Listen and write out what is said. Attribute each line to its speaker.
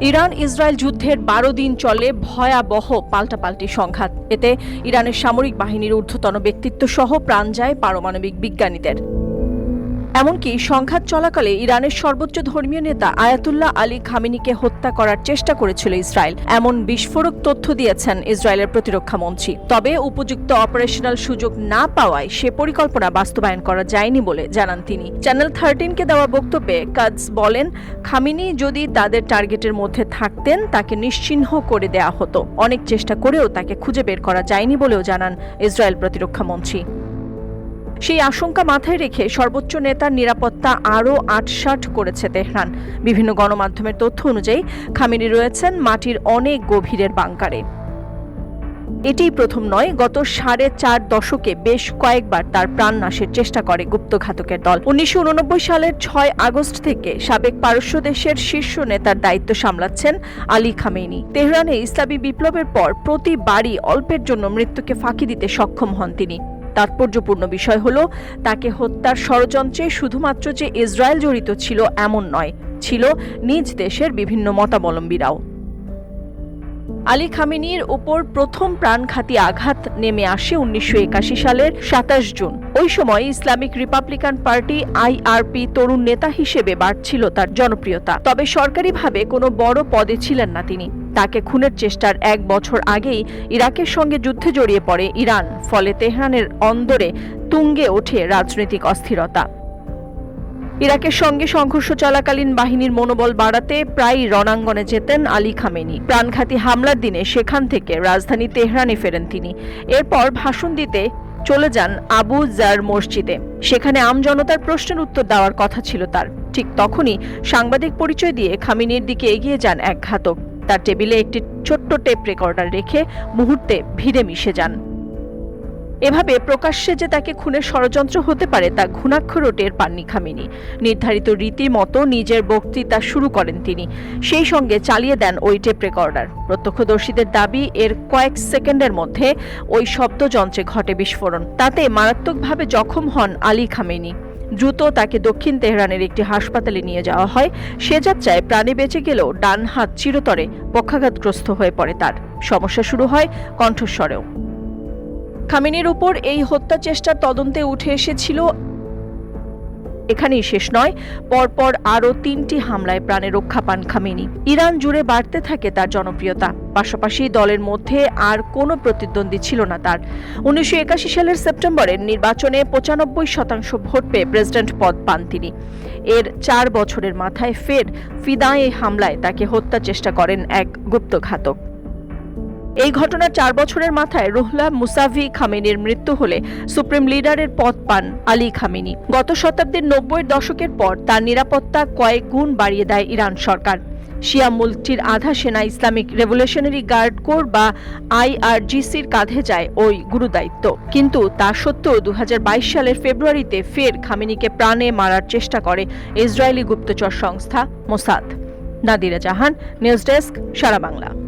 Speaker 1: Iran Israel যুদ্ধের বারো দিন চলে ভয়াবহ পাল্টাপাল্টি সংঘাত। এতে ইরানের সামরিক বাহিনীর ঊর্ধ্বতন ব্যক্তিত্ব সহ প্রাণ যায় পারমাণবিক বিজ্ঞানীদের। এমনকি সংঘাত চলাকালে ইরানের সর্বোচ্চ ধর্মীয় নেতা আয়াতুল্লাহ আলী খামিনিকে হত্যা করার চেষ্টা করেছিল ইসরায়েল। এমন বিস্ফোরক তথ্য দিয়েছেন ইসরায়েলের প্রতিরক্ষা মন্ত্রী। তবে উপযুক্ত অপারেশনাল সুযোগ না পাওয়ায় সে পরিকল্পনা বাস্তবায়ন করা যায়নি বলে জানান তিনি। চ্যানেল থার্টিনকে দেওয়া বক্তব্যে কাজ বলেন, খামিনি যদি তাদের টার্গেটের মধ্যে থাকতেন, তাকে নিশ্চিহ্ন করে দেয়া হতো। অনেক চেষ্টা করেও তাকে খুঁজে বের করা যায়নি বলেও জানান ইসরায়েল প্রতিরক্ষা মন্ত্রী। সেই আশঙ্কা মাথায় রেখে সর্বোচ্চ নেতার নিরাপত্তা আরও আটসাট করেছে তেহরান। বিভিন্ন গণমাধ্যমের তথ্য অনুযায়ী খামিনি রয়েছেন মাটির অনেক গভীরের বাংকারে। এটিই প্রথম নয়, গত সাড়ে চার দশকে বেশ কয়েকবার তার প্রাণ নাশের চেষ্টা করে গুপ্তঘাতকের দল। উনিশশো উননব্বই সালের ছয় আগস্ট থেকে সাবেক পারস্য দেশের শীর্ষ নেতার দায়িত্ব সামলাচ্ছেন আলী খামেনি তেহরানে ইসলামী বিপ্লবের পর প্রতিবারই অল্পের জন্য মৃত্যুকে ফাঁকি দিতে সক্ষম হন তিনি। তাৎপর্যপূর্ণ বিষয় হল, তাকে হত্যার ষড়যন্ত্রে শুধুমাত্র যে ইসরায়েল জড়িত ছিল এমন নয়, ছিল নিজ দেশের বিভিন্ন মতাবলম্বীরাও। আলী খামিনির ওপর প্রথম প্রাণঘাতী আঘাত নেমে আসে উনিশশো একাশি সালের সাতাশ জুন। ওই সময় ইসলামিক রিপাবলিকান পার্টি আইআরপি তরুণ নেতা হিসেবে বাড়ছিল তার জনপ্রিয়তা। তবে সরকারিভাবে কোনো বড় পদে ছিলেন না তিনি। তাকে খুনের চেষ্টার এক বছর আগেই ইরাকের সঙ্গে যুদ্ধে জড়িয়ে পড়ে ইরান, ফলে তেহরানের অন্দরে তুঙ্গে ওঠে রাজনৈতিক অস্থিরতা। ইরাকের সঙ্গে সংঘর্ষ চলাকালীন বাহিনীর মনোবল বাড়াতে প্রায় রণাঙ্গনে যেতেন আলী খামেনি। প্রাণঘাতী হামলার দিনে সেখান থেকে রাজধানী তেহরানে ফেরেন তিনি। এরপর ভাষণ দিতে চলে যান আবু জার মসজিদে। সেখানে আমজনতার প্রশ্নের উত্তর দেওয়ার কথা ছিল তার। ঠিক তখনই সাংবাদিক পরিচয় দিয়ে খামিনির দিকে এগিয়ে যান এক ঘাতক। তার টেবিলে একটি ছোট্ট টেপ রেকর্ডার রেখে মুহূর্তে ভিড়ে মিশে যান। এভাবে প্রকাশ্যে যে তাকে খুনের ষড়যন্ত্র হতে পারে তা ঘুণাক্ষরও টের পাননি খামিনি। নির্ধারিত রীতির মতো নিজের বক্তৃতা শুরু করেন তিনি। সেই সঙ্গে চালিয়ে দেন ওই টেপ রেকর্ডার। প্রত্যক্ষদর্শীদের দাবি, এর কয়েক সেকেন্ডের মধ্যে ওই শব্দযন্ত্রে ঘটে বিস্ফোরণ। তাতে মারাত্মকভাবে জখম হন আলী খামেনি। দ্রুত তাকে দক্ষিণ তেহরানের একটি হাসপাতালে নিয়ে যাওয়া হয়। সে যাত্রায় প্রাণে বেঁচে গেলেও ডান হাত চিরতরে পক্ষাঘাতগ্রস্ত হয়ে পড়ে তার। সমস্যা শুরু হয় কণ্ঠস্বরেও। খামিনির উপর এই হত্যা চেষ্টার তদন্তে উঠে এসেছিল। এখানেই শেষ নয়, পরপর আরও তিনটি হামলায় প্রাণে রক্ষা পান খামিনি। ইরান জুড়ে বাড়তে থাকে তার জনপ্রিয়তা। পাশাপাশি দলের মধ্যে আর কোনো প্রতিদ্বন্দ্বী ছিল না তার। উনিশশো একাশি সালের সেপ্টেম্বরের নির্বাচনে পঁচানব্বই শতাংশ ভোট পেয়ে প্রেসিডেন্ট পদ পান তিনি। এর চার বছরের মাথায় ফের ফিদায়ে হামলায় তাকে হত্যা চেষ্টা করেন এক গুপ্তঘাতক। এই ঘটনার চার বছরের মাথায় রুহলা মুসাভি খামেনির মৃত্যু হলে সুপ্রিম লিডারের পদ পান আলী খামেনি। গত শতাব্দীর নব্বইয়ের দশকের পর তার নিরাপত্তা কয়েক গুণ বাড়িয়ে দেয় ইরান সরকার। শিয়া মুলকটির আধা সেনা ইসলামিক রেভলিউশনারি গার্ড কোর বা আইআরজিসির কাঁধে যায় ওই গুরুদায়িত্ব। কিন্তু তা সত্ত্বেও দু হাজার বাইশ সালের ফেব্রুয়ারিতে ফের খামিনিকে প্রাণে মারার চেষ্টা করে ইসরায়েলি গুপ্তচর সংস্থা Mossad. Nadira Jahan, news desk, Sara Bangla.